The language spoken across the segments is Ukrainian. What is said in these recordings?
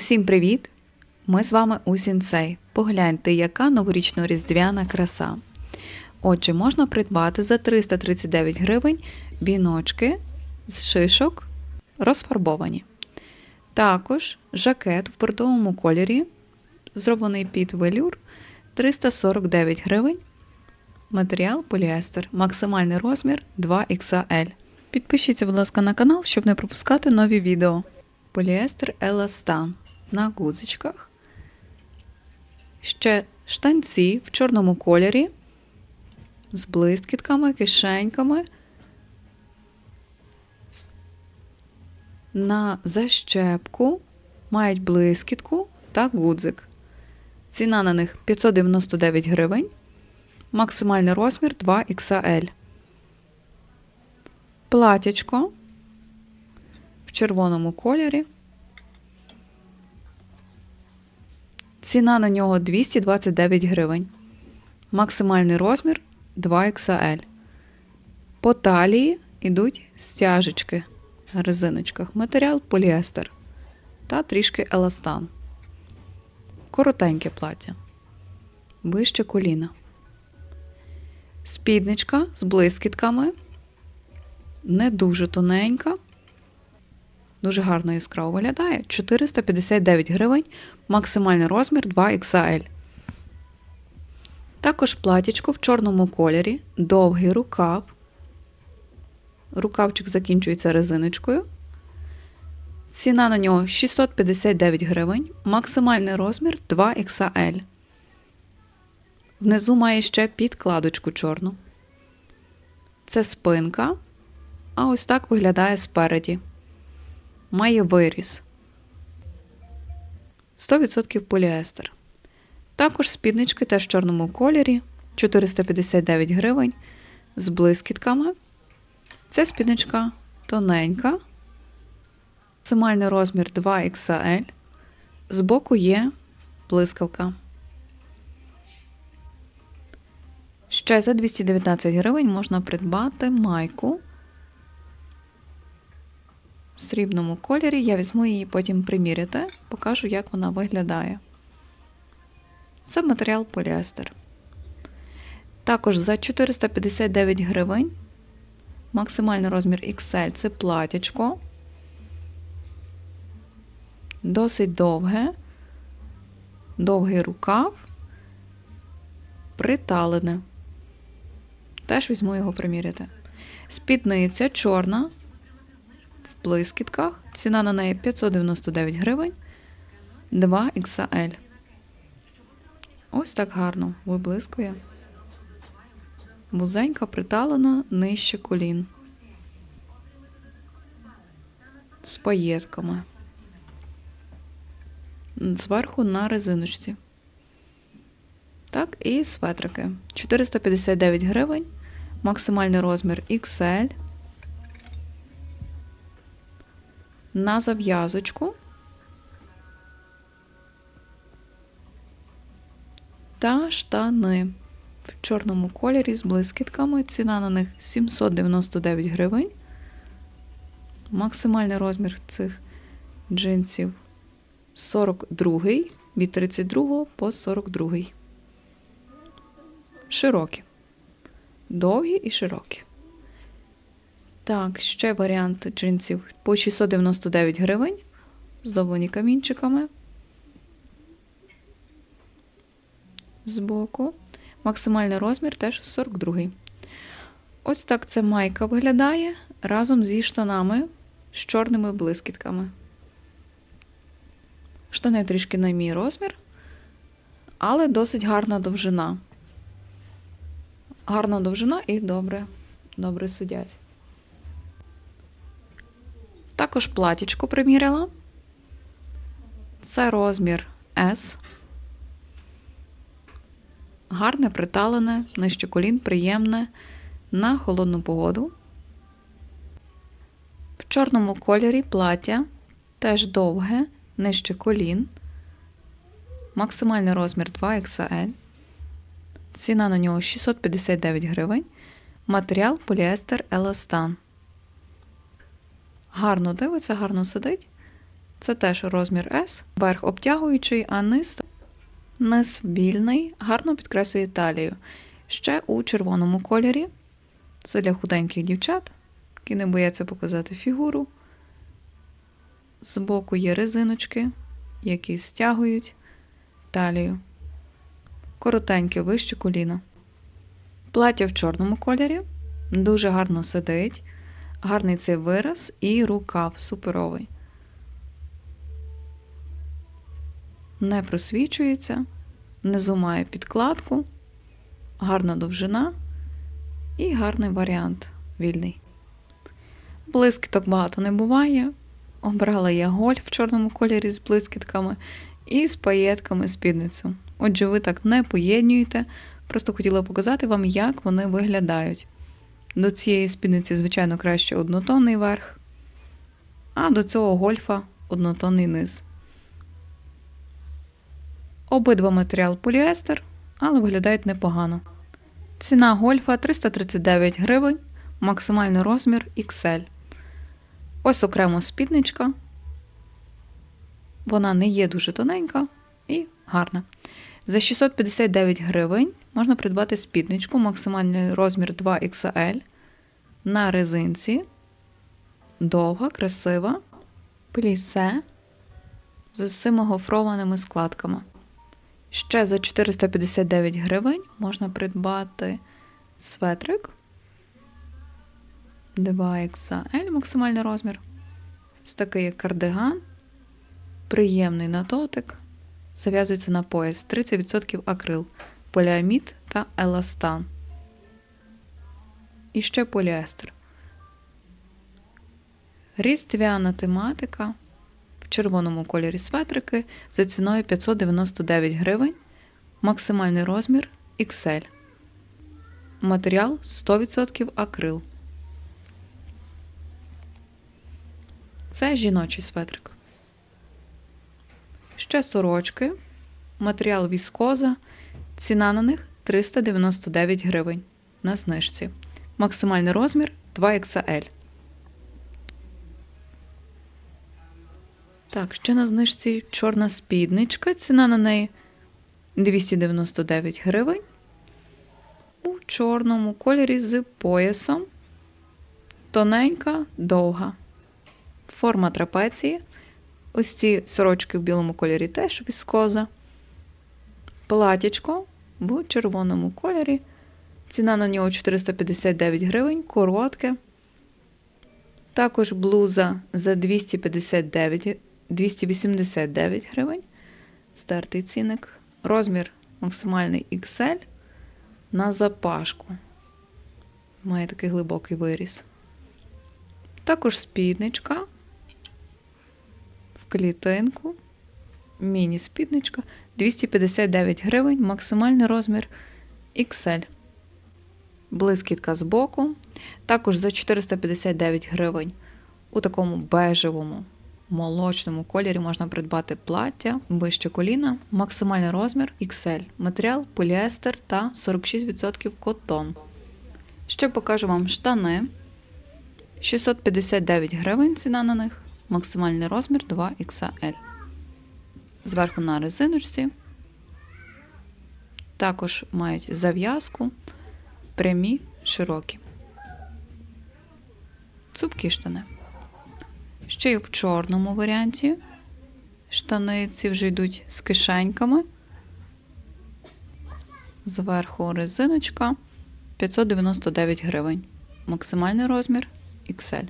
Усім привіт! Ми з вами у Сінсей. Погляньте, яка новорічно-різдвяна краса. Отже, можна придбати за 339 гривень віночки з шишок розфарбовані. Також жакет в бордовому кольорі, зроблений під велюр 349 гривень. Матеріал поліестер. Максимальний розмір 2XL. Підпишіться, будь ласка, на канал, щоб не пропускати нові відео. Поліестер Еластан на гудзичках. Ще штанці в чорному кольорі з блискітками, кишеньками. На защепку мають блискітку та гудзик. Ціна на них 599 гривень. Максимальний розмір 2XL. Платячко в червоному кольорі. Ціна на нього 229 гривень. Максимальний розмір 2XL. По талії йдуть стяжечки на резиночках. Матеріал поліестер та трішки еластан. Коротеньке плаття. Вище коліна. Спідничка з блискітками. Не дуже тоненька. Дуже гарно яскраво виглядає. 459 гривень, максимальний розмір 2XL. Також платічко в чорному кольорі, довгий рукав. Рукавчик закінчується резиночкою. Ціна на нього 659 гривень, максимальний розмір 2XL. Внизу має ще підкладочку чорну. Це спинка. А ось так виглядає спереді. Має виріз. 100% поліестер. Також спіднички теж в чорному кольорі 459 гривень з блискітками. Ця спідничка тоненька. Максимальний розмір 2XL. Збоку є блискавка. Ще за 219 гривень можна придбати майку в срібному кольорі. Я візьму її потім приміряти, покажу, як вона виглядає. Це матеріал поліестер. Також за 459 гривень. Максимальний розмір XL це платячко. Досить довге, довгий рукав, приталене. Теж візьму його приміряти. Спідниця чорна блискітках. Ціна на неї 599 гривень 2XL. Ось так гарно виблискує. Вузенька приталена нижче колін. З паєтками. Зверху на резиночці. Так, і светрики. 459 гривень. Максимальний розмір XL. На зав'язочку. Та штани в чорному кольорі з блискітками. Ціна на них 799 гривень. Максимальний розмір цих джинсів 42 від 32 по 42. Широкі. Довгі і широкі. Так, ще варіант джинсів по 699 гривень. Здоблені камінчиками. Збоку. Максимальний розмір теж 42. Ось так ця майка виглядає разом зі штанами з чорними блискітками. Штани трішки на мій розмір, але досить гарна довжина. Гарна довжина і добре, добре сидять. Також платічко приміряла. Це розмір S. Гарне, приталене, нижче колін, приємне на холодну погоду. В чорному кольорі плаття теж довге, нижче колін. Максимальний розмір 2XL. Ціна на нього 659 гривень. Матеріал поліестер Еластан. Гарно дивиться, гарно сидить. Це теж розмір S, верх обтягуючий, а низ, низ вільний, гарно підкреслює талію. Ще у червоному кольорі. Це для худеньких дівчат, які не бояться показати фігуру. Збоку є резиночки, які стягують талію. Коротеньке вище коліна. Плаття в чорному кольорі. Дуже гарно сидить. Гарний цей вираз і рукав суперовий. Не просвічується, внизу має підкладку, гарна довжина і гарний варіант вільний. Блискіток багато не буває. Обрала я гольф в чорному кольорі з блискітками і з паєтками спідницю. Отже, ви так не поєднюєте, просто хотіла показати вам, як вони виглядають. До цієї спідниці, звичайно, краще однотонний верх, а до цього гольфа однотонний низ. Обидва матеріал поліестер, але виглядають непогано. Ціна гольфа 339 гривень, максимальний розмір XL. Ось окремо спідничка. Вона не є дуже тоненька і гарна. За 659 гривень можна придбати спідничку, максимальний розмір 2XL на резинці. Довга, красива, плісе з усіма гофрованими складками. Ще за 459 гривень можна придбати светрик 2XL максимальний розмір. Ось такий як кардиган, приємний на дотик, зав'язується на пояс 30% акрил, поліамід та еластан. І ще поліестер. Різдвяна тематика в червоному кольорі светрики за ціною 599 гривень, максимальний розмір XL. Матеріал 100% акрил. Це жіночий светрик. Ще сорочки. Матеріал віскоза. Ціна на них 399 гривень на знижці. Максимальний розмір 2XL. Так, ще на знижці чорна спідничка. Ціна на неї 299 гривень. У чорному кольорі з поясом. Тоненька, довга. Форма трапеції. Ось ці сорочки в білому кольорі теж віскоза. Платячко в червоному кольорі. Ціна на нього 459 гривень, коротке. Також блуза за 259, 289 гривень. Стартий цінник. Розмір максимальний XL на запашку. Має такий глибокий виріс. Також спідничка в клітинку. Міні-спідничка 259 гривень, максимальний розмір XL. Блискітка з боку. Також за 459 гривень у такому бежевому молочному кольорі можна придбати плаття вище коліна, максимальний розмір XL, матеріал поліестер та 46% котон. Ще покажу вам штани. 659 гривень ціна на них, максимальний розмір 2XL. Зверху на резиночці. Також мають зав'язку, прямі, широкі. Цупкі штани. Ще й в чорному варіанті. Штани ці вже йдуть з кишеньками. Зверху резиночка 599 гривень. Максимальний розмір XL.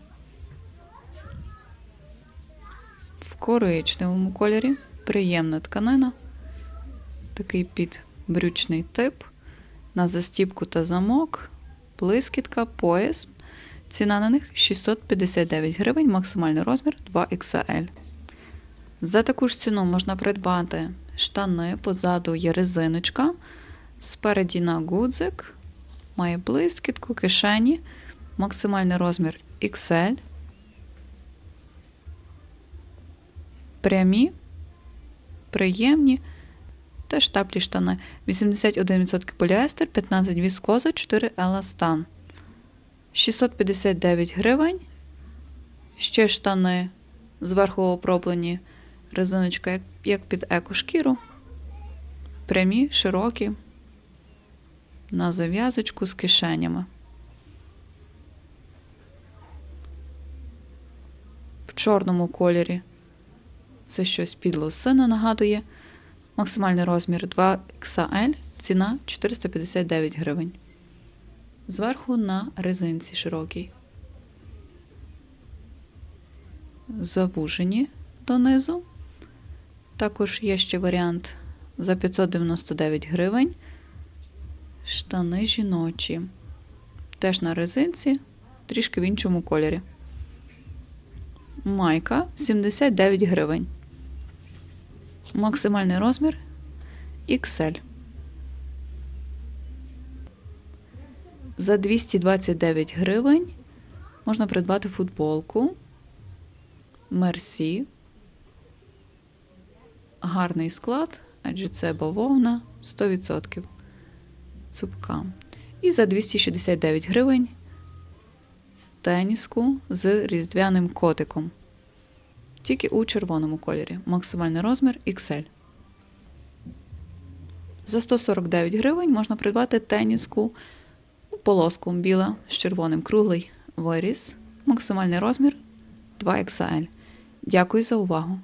В коричневому кольорі приємна тканина. Такий підбрючний тип. На застіпку та замок, блискітка, пояс. Ціна на них 659 гривень, максимальний розмір 2XL. За таку ж ціну можна придбати штани, позаду є резиночка. Спереді на гудзик, має блискітку, кишені, максимальний розмір XL. Прямі, приємні. Теж таплі штани. 81% поліестер, 15 віскоза, 4 еластан. 659 гривень. Ще штани Зверху оброблені резиночка як, як під екошкіру. Прямі, широкі, на зав'язочку з кишенями. В чорному кольорі це щось під лосина нагадує. Максимальний розмір 2XL, ціна 459 гривень. Зверху на резинці широкій. Завужені донизу. Також є ще варіант за 599 гривень. Штани жіночі. Теж на резинці, трішки в іншому кольорі. Майка 79 гривень. Максимальний розмір XL. За 229 гривень можна придбати футболку Мерсі. Гарний склад, адже це бавовна 100%. Цупка. І за 269 гривень теніску з різдвяним котиком. Тільки у червоному кольорі. Максимальний розмір XL. За 149 гривень можна придбати теніску у полоску біла з червоним круглий виріс. Максимальний розмір 2XL. Дякую за увагу!